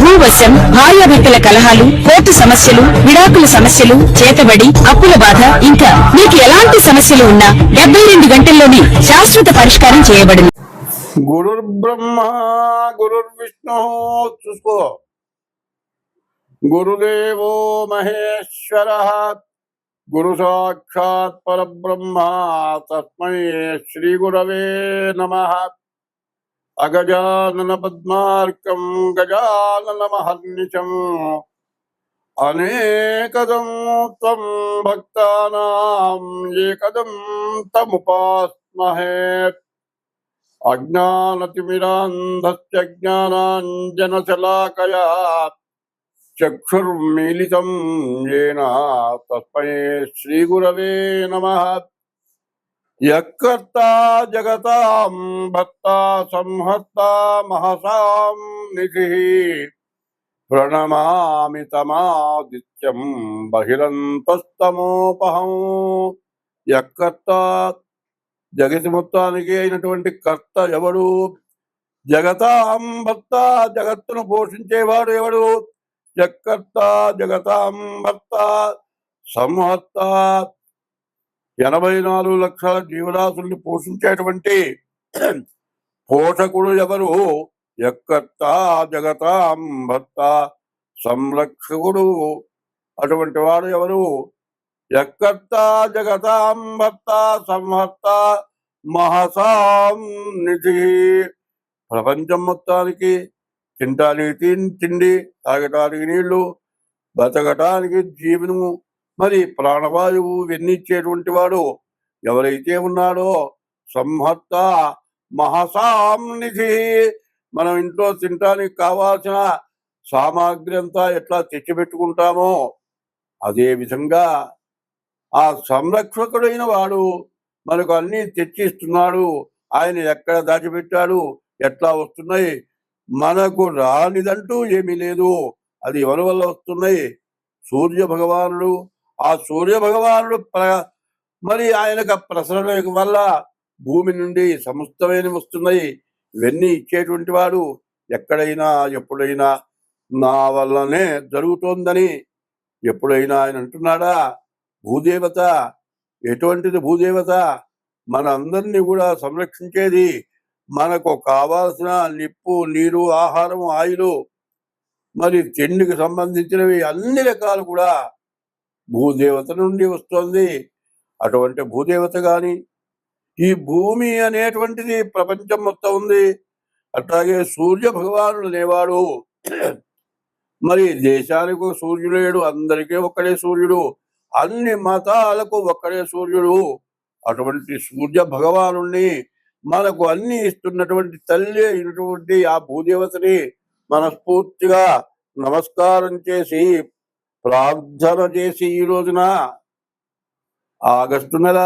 భూవశం భార్యాభర్తల కలహాలు కోర్టు సమస్యలు విడాకుల సమస్యలు చేతబడి అప్పుల బాధ ఇంకా మీకు ఎలాంటి సమస్యలు ఉన్నా డెబ్బై రెండు గంటల్లోనే శాశ్వత పరిష్కారం చేయబడింది. గురుర్ బ్రహ్మ గురుర్ విష్ణు చూసుకో. గురుదేవో మహేశ్వర. గురు సాక్షాత్ పరబ్రహ్మ తస్మై శ్రీ గురవే నమ. अगजानन पद्मार्कं गजाननमहर्निशम्। अनेकदं त्वं भक्तानां एकदं तमुपास्महे। अज्ञानतिमिरान्धस्य ज्ञानाञ्जनशलाकया चक्षुर्मीलितं येन तस्मै श्रीगुरवे नमः। యకర్త జగతాం భక్త సంహర్త మహసాం నిధి ప్రణమామి తమాదిత్యం బహిరంతస్తమోపహం యకర్త జగతి మొత్తానికి అయినటువంటి కర్త ఎవడు? జగతాం భర్త జగత్తును పోషించేవాడు ఎవడు? జక్కర్త జగతాం భర్త సంహర్త ఎనభై నాలుగు లక్షల జీవరాశుల్ని పోషించేటువంటి పోషకుడు ఎవరు? ఎక్కత్త జగతాం భర్త సంరక్షకుడు అటువంటి వాడు ఎవరు? ఎక్కత్త జగతాం భర్త సంహర్త మహసాం నిధి. ప్రపంచం మొత్తానికి తింటానికి తిండి తాగటానికి నీళ్ళు బతకటానికి జీవనము మరి ప్రాణవాయువు వెన్నిచ్చేటువంటి వాడు ఎవరైతే ఉన్నాడో సంహత్త మహసాంనిధి మనం ఇంట్లో తినటానికి కావాల్సిన సామాగ్రి అంతా ఎట్లా తెచ్చిపెట్టుకుంటామో అదే విధంగా ఆ సంరక్షకుడైన వాడు మనకు అన్ని తెచ్చిస్తున్నాడు. ఆయన ఎక్కడ దాచిపెట్టాడు? ఎట్లా వస్తున్నాయి? మనకు రానిదంటూ ఏమీ లేదు. అది ఎవరి వల్ల వస్తున్నాయి? సూర్య భగవానుడు ఆ సూర్య భగవానుడు ప్ర- మరి ఆయనకు ప్రసరణ వల్ల భూమి నుండి సమస్తమైన వస్తున్నాయి. ఇవన్నీ ఇచ్చేటువంటి వాడు ఎక్కడైనా ఎప్పుడైనా నా వల్లనే జరుగుతోందని ఎప్పుడైనా ఆయన అంటున్నాడా? భూదేవత ఎటువంటిది భూదేవత? మన అందరినీ కూడా సంరక్షించేది మనకు కావాల్సిన నిప్పు నీరు ఆహారం ఆయిలు మరి తిండికి సంబంధించినవి అన్ని రకాలు కూడా భూదేవత నుండి వస్తుంది. అటువంటి భూదేవత కానీ ఈ భూమి అనేటువంటిది ప్రపంచం మొత్తం ఉంది. అట్లాగే సూర్య భగవానుడు అనేవాడు. మరి దేశానికి ఒక సూర్యుడు లేడు అందరికీ ఒక్కడే సూర్యుడు అన్ని మతాలకు ఒక్కడే సూర్యుడు. అటువంటి సూర్య భగవాను మనకు అన్ని ఇస్తున్నటువంటి తల్లి అయినటువంటి ఆ భూదేవతని మనస్ఫూర్తిగా నమస్కారం చేసి ప్రార్థన చేసి ఈ రోజున ఆగస్టు నెల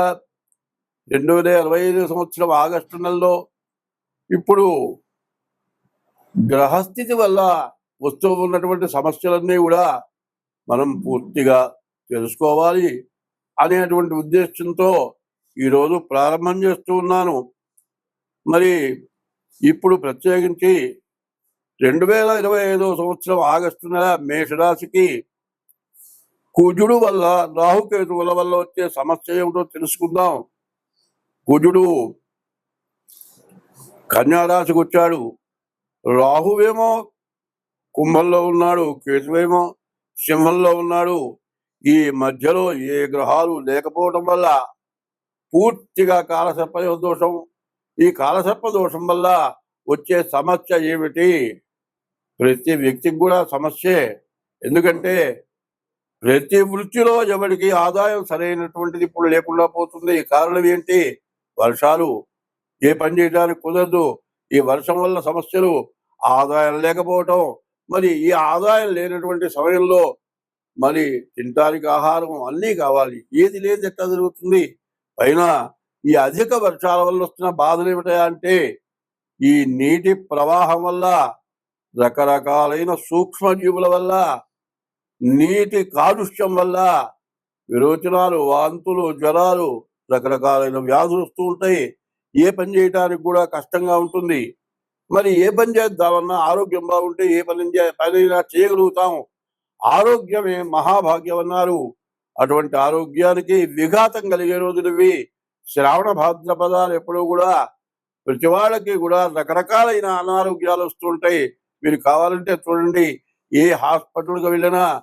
రెండు వేల ఇరవై ఐదు సంవత్సరం ఆగస్టు నెలలో ఇప్పుడు గ్రహస్థితి వల్ల వస్తూ ఉన్నటువంటి సమస్యలన్నీ కూడా మనం పూర్తిగా తెలుసుకోవాలి అనేటువంటి ఉద్దేశంతో ఈరోజు ప్రారంభం చేస్తూ ఉన్నాను. మరి ఇప్పుడు ప్రత్యేకించి రెండు వేల ఇరవై ఐదో సంవత్సరం ఆగస్టు నెల మేషరాశికి కుజుడు వల్ల రాహుకేతువుల వల్ల వచ్చే సమస్య ఏమిటో తెలుసుకుందాం. కుజుడు కన్యారాశికి వచ్చాడు. రాహువేమో కుంభంలో ఉన్నాడు కేతువేమో సింహంలో ఉన్నాడు. ఈ మధ్యలో ఏ గ్రహాలు లేకపోవడం వల్ల పూర్తిగా కాలసర్ప దోషం ఈ కాలసర్ప దోషం వల్ల వచ్చే సమస్య ఏమిటి? ప్రతి వ్యక్తికి కూడా సమస్యే. ఎందుకంటే ప్రతి వృత్తిలో ఎవరికి ఆదాయం సరైనటువంటిది ఇప్పుడు లేకుండా పోతుంది. కారణం ఏంటి? వర్షాలు. ఏ పని చేయడానికి కుదరదు. ఈ వర్షం వల్ల సమస్యలు. ఆదాయం లేకపోవటం. మరి ఈ ఆదాయం లేనటువంటి సమయంలో మరి తినడానికి ఆహారం అన్నీ కావాలి. ఏది లేదు ఎట్లా జరుగుతుంది? పైన ఈ అధిక వర్షాల వల్ల వస్తున్న బాధలు ఏమిటా అంటే ఈ నీటి ప్రవాహం వల్ల రకరకాలైన సూక్ష్మజీవుల వల్ల నీటి కాలుష్యం వల్ల విరోచనాలు వాంతులు జ్వరాలు రకరకాలైన వ్యాధులు వస్తూ ఉంటాయి. ఏ పని చేయడానికి కూడా కష్టంగా ఉంటుంది. మరి ఏ పని చేద్దామన్నా ఆరోగ్యం బాగుంటే ఏ పని పనైనా చేయగలుగుతాం ఆరోగ్యమే మహాభాగ్యం అన్నారు. అటువంటి ఆరోగ్యానికి విఘాతం కలిగే రోజులు ఇవి. శ్రావణ భాద్రపదాలు ఎప్పుడూ కూడా ప్రతి వాళ్ళకి కూడా రకరకాలైన అనారోగ్యాలు వస్తుంటాయి మీరు కావాలంటే చూడండి ఏ హాస్పిటల్కి వెళ్ళినా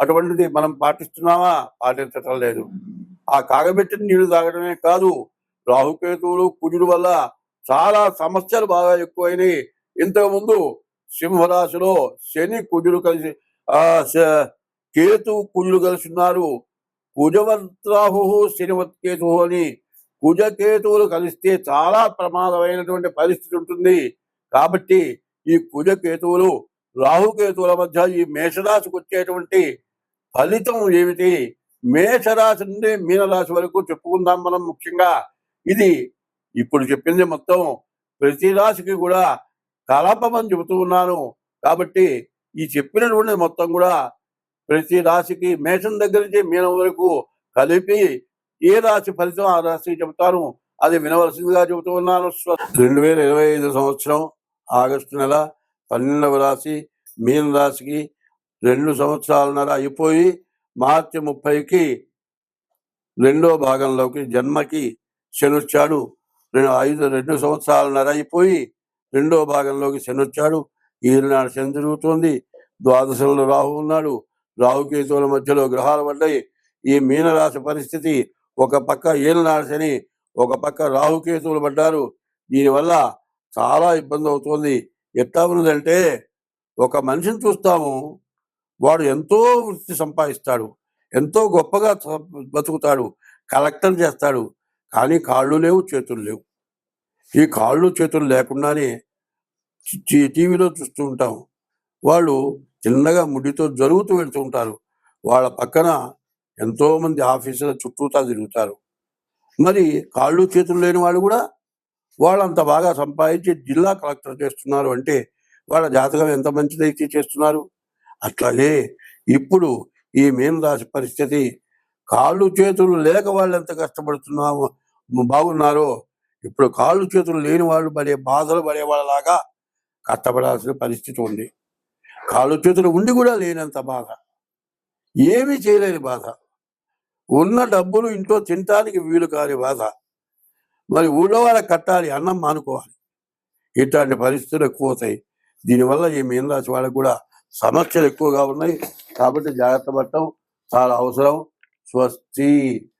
అటువంటిది మనం పాటిస్తున్నామా? పాటించటం లేదు. ఆ కాగబెట్టిన నీళ్ళు తాగడమే కాదు రాహుకేతువులు కుజుడు వల్ల చాలా సమస్యలు బాగా ఎక్కువైనాయి. ఇంతకుముందు సింహరాశిలో శని కుజుడు కలిసి ఆ కేతు కుజుడు కలిసి ఉన్నారు కుజవత్రాహు శనివత్ కేతు అని కుజకేతువులు కలిస్తే చాలా ప్రమాదమైనటువంటి పరిస్థితి ఉంటుంది. కాబట్టి ఈ కుజకేతువులు రాహుకేతువుల మధ్య ఈ మేషరాశికి వచ్చేటువంటి ఫలితం ఏమిటి? మేషరాశి నుండి మీనరాశి వరకు చెప్పుకుందాం మనం ముఖ్యంగా. ఇది ఇప్పుడు చెప్పింది మొత్తం ప్రతి రాశికి కూడా కలపమని చెబుతూ ఉన్నాను. కాబట్టి ఈ చెప్పినటువంటి మొత్తం కూడా ప్రతి రాశికి మేషం దగ్గర నుంచి మీనం వరకు కలిపి ఏ రాశి ఫలితం ఆ రాశికి చెబుతాను అది వినవలసిందిగా చెబుతూ ఉన్నాను. రెండు వేల ఇరవై ఐదు సంవత్సరం ఆగస్టు నెల పన్నెండవ రాశి మీన రాశికి రెండు సంవత్సరాలన్నర అయిపోయి మార్చి ముప్పైకి రెండో భాగంలోకి జన్మకి శనుచ్చాడు. రెండు ఐదు రెండు సంవత్సరాలన్నర అయిపోయి రెండో భాగంలోకి శనుచ్చాడు. ఈనాడు శని జరుగుతుంది ద్వాదశంలో రాహు ఉన్నాడు. రాహుకేతువుల మధ్యలో గ్రహాలు పడ్డాయి. ఈ మీనరాశి పరిస్థితి ఒక పక్క ఏలనాడు శని ఒక పక్క రాహుకేతువులు పడ్డారు. దీనివల్ల చాలా ఇబ్బంది అవుతుంది. ఎట్లా ఉన్నదంటే ఒక మనిషిని చూస్తాము వాడు ఎంతో వృత్తి సంపాదిస్తాడు ఎంతో గొప్పగా బతుకుతాడు కలెక్టర్ చేస్తాడు కానీ కాళ్ళు లేవు చేతులు లేవు. ఈ కాళ్ళు చేతులు లేకుండానే టీవీలో చూస్తూ ఉంటాం. వాళ్ళు చిన్నగా ముడితో జరుగుతూ వెళ్తూ ఉంటారు. వాళ్ళ పక్కన ఎంతోమంది ఆఫీసుల చుట్టూతా తిరుగుతారు. మరి కాళ్ళు చేతులు లేని వాళ్ళు కూడా వాళ్ళంత బాగా సంపాదించి జిల్లా కలెక్టర్ చేస్తున్నారు అంటే వాళ్ళ జాతకం ఎంత మంచిదైతే చేస్తున్నారు? అట్లాగే ఇప్పుడు ఈ మీనరాశి పరిస్థితి కాళ్ళు చేతులు లేక వాళ్ళు ఎంత కష్టపడుతున్నామో బాగున్నారో ఇప్పుడు కాళ్ళు చేతులు లేని వాళ్ళు పడే బాధలు పడే వాళ్ళలాగా కష్టపడాల్సిన పరిస్థితి ఉంది. కాళ్ళు చేతులు ఉండి కూడా లేనంత బాధ. ఏమీ చేయలేని బాధ. ఉన్న డబ్బులు ఇంట్లో తినటానికి వీలు కాని బాధ. మరి ఊళ్ళో వాళ్ళకి కట్టాలి అన్నం మానుకోవాలి. ఇట్లాంటి పరిస్థితులు ఎక్కువ అవుతాయి. దీనివల్ల ఈ మీనరాశి వాళ్ళకు కూడా సమస్యలు ఎక్కువగా ఉన్నాయి. కాబట్టి జాగ్రత్త పడటం చాలా అవసరం. స్వస్తి.